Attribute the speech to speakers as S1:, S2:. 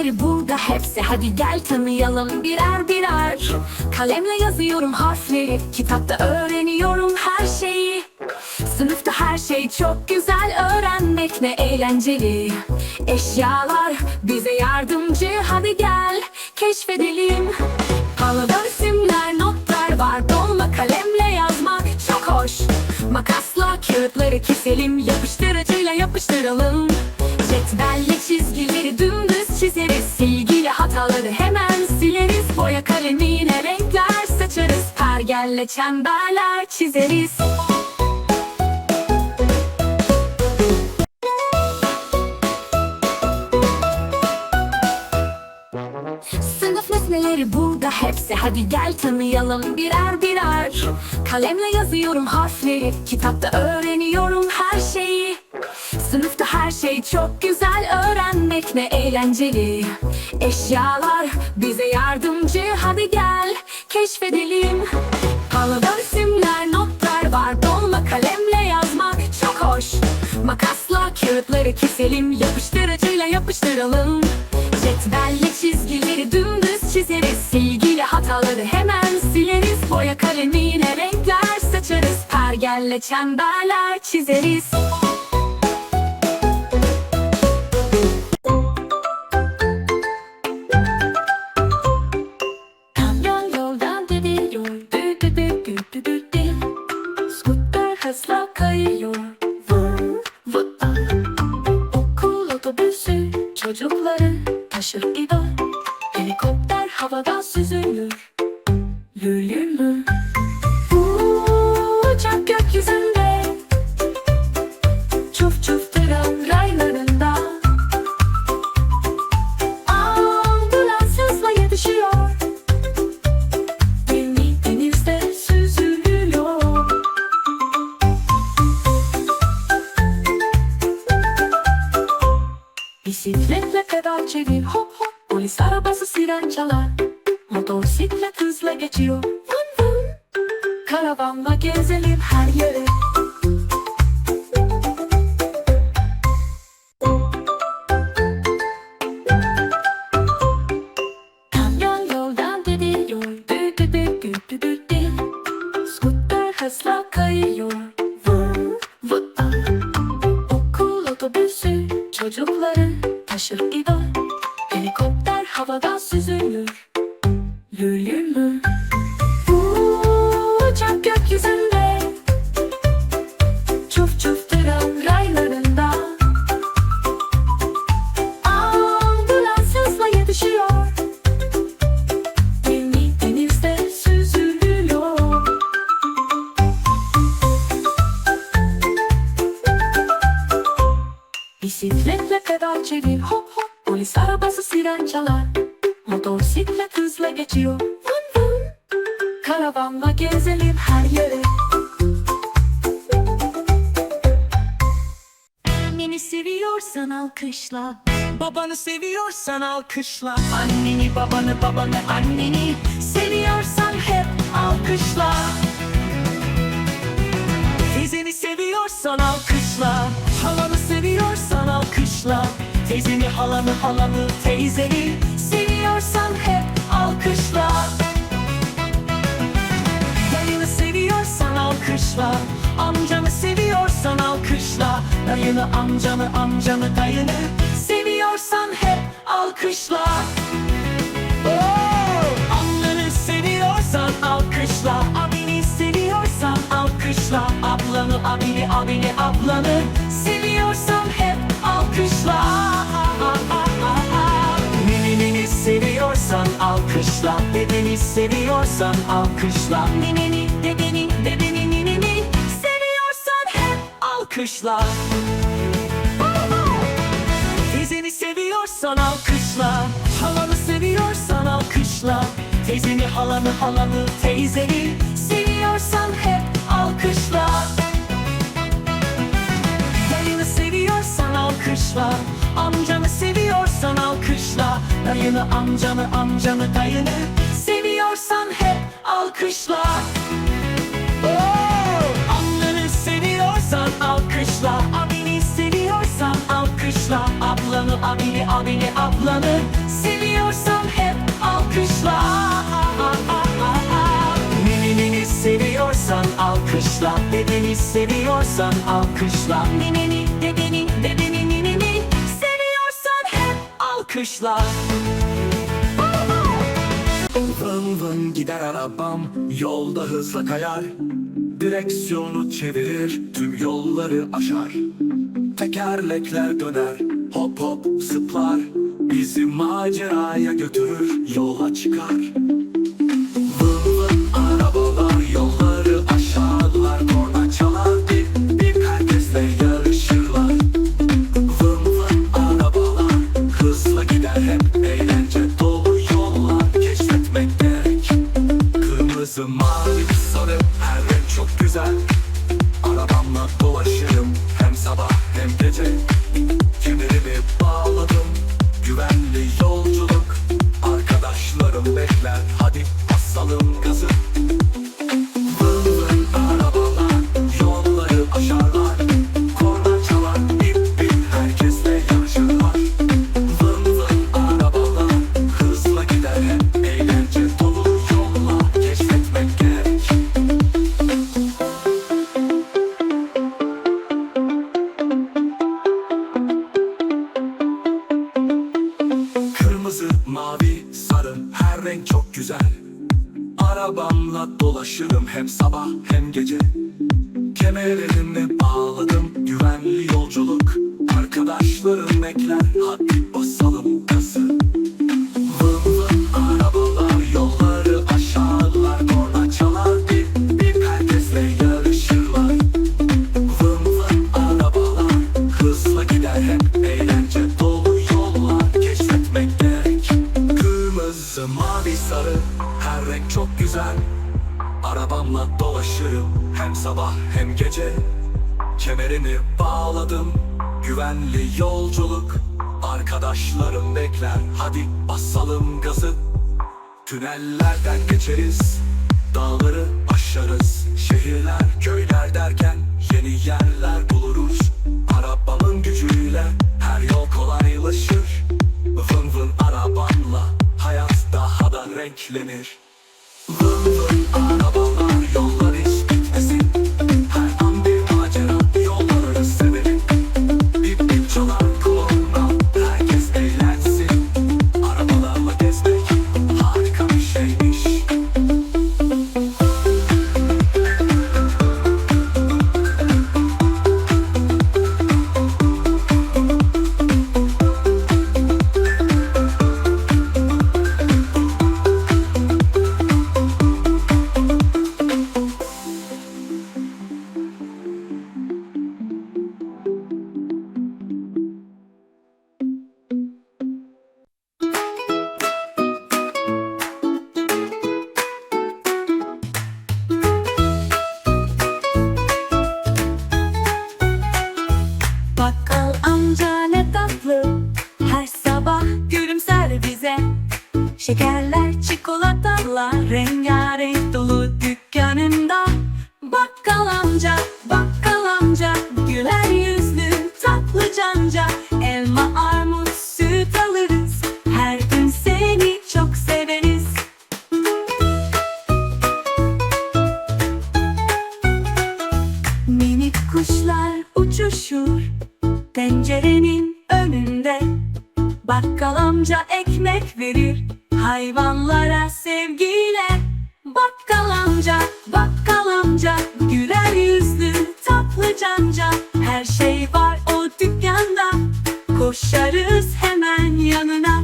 S1: nesneleri burada hepsi. Hadi gel tanıyalım birer birer. Kalemle yazıyorum harfleri. Kitapta öğreniyorum her şeyi. Sınıfta her şey çok güzel. Öğrenmek ne eğlenceli. Eşyalar bize yardımcı. Hadi gel keşfedelim. Halada resimler notlar var. Dolma kalemle yazmak çok hoş. Makasla kağıtları keselim. Yapıştırıcıyla yapıştıralım. Cetvelle çizgileri dümdüz hataları hemen sileriz. Boya kalemiyle renkler saçarız. Pergelle çemberler çizeriz. Sınıf nesneleri burada hepsi. Hadi gel tanıyalım birer birer. Kalemle yazıyorum harfleri. Kitapta öğreniyorum her şeyi Sınıfta her şey çok güzel. Öğrenmek ne eğlenceli. Eşyalar bize yardımcı. Hadi gel keşfedelim. Halada resimler notlar var. Dolma kalemle yazmak çok hoş. Makasla kağıtları keselim. Yapıştırıcıyla yapıştıralım. Cetvelle çizgileri dümdüz çizeriz. Silgiyle hataları hemen sileriz. Boya kalemiyle renkler saçarız. Pergelle çemberler çizeriz otobüsü çocukları taşır gider. Helikopter havada süzülür. Lülülü çalar. Motosiklet hızla geçiyor. Vın vın. Karavanla gezelim her yere. Kamyon yoldan gidiyor. Dü dü dü dü dü dü dü. Scooter hızla kayıyor havada süzülür. Lülülü Uçak gökyüzünde. Çuf çuf tren raylarında. Ambulans hızla yetişiyor. Gemi denizde süzülüyor. Bisikletle pedal çevir hop Polis arabası siren çalar. Motosiklet hızla geçiyor. Vın vın. Karavanla gezelim her yere. Anneni seviyorsan alkışla.
S2: Babanı seviyorsan alkışla.
S1: Anneni babanı babanı anneni Seviyorsan hep alkışla.
S2: Teyzeni seviyorsan alkışla. Halanı seviyorsan alkışla Teyzeni halanı halanı teyzeni
S1: Seviyorsan hep alkışla.
S2: Dayını seviyorsan alkışla Amcanı seviyorsan alkışla. Dayını amcanı amcanı dayını
S1: Seviyorsan hep alkışla.
S2: Oo! Amcanı seviyorsan alkışla Abini seviyorsan alkışla. Ablanı abini abini ablanı
S1: Seviyorsan hep alkışla
S2: alkışla. Dedeni seviyorsan alkışla.
S1: Nineni dedeni dedeni nineni
S2: Seviyorsan hep alkışla. Teyzeni seviyorsan alkışla. Halanı seviyorsan alkışla. Teyzeni halanı halanı teyzeni
S1: Seviyorsan hep alkışla.
S2: Dayını seviyorsan alkışla. Amcanı seviyorsan Dayını amcanı amcanı dayını
S1: Seviyorsan hep alkışla.
S2: Oh! Anları seviyorsan alkışla Abini seviyorsan alkışla. Ablanı abini abini ablanı Seviyorsan hep alkışla. Ninini seviyorsan alkışla
S1: Dedeni seviyorsan alkışla.
S2: Ninini dedeni alkışla
S3: Vın vın gider arabam Yolda hızla kayar. Direksiyonu çevirir Tüm yolları aşar. Tekerlekler döner Hop hop zıplar. Bizi maceraya götürür Yola çıkar çok güzel. Arabamla dolaşırım hem sabah hem gece. Kemerlerimi bağladım güvenli yolculuk. Arkadaşlarım bekler hadi basalım gazı Kemerimi bağladım. Güvenli yolculuk Arkadaşlarım bekler. Hadi basalım gazı. Tünellerden geçeriz Dağları aşarız. Şehirler köyler derken Yeni yerler buluruz. Arabamın gücüyle Her yol kolaylaşır. Vın vın arabanla Hayat daha da renklenir
S1: Bakkal amca ekmek verir Hayvanlara sevgiyle Bakkal amca, bakkal amca Güler yüzlü, tatlı canca. Her şey var o dükkanda Koşarız hemen yanına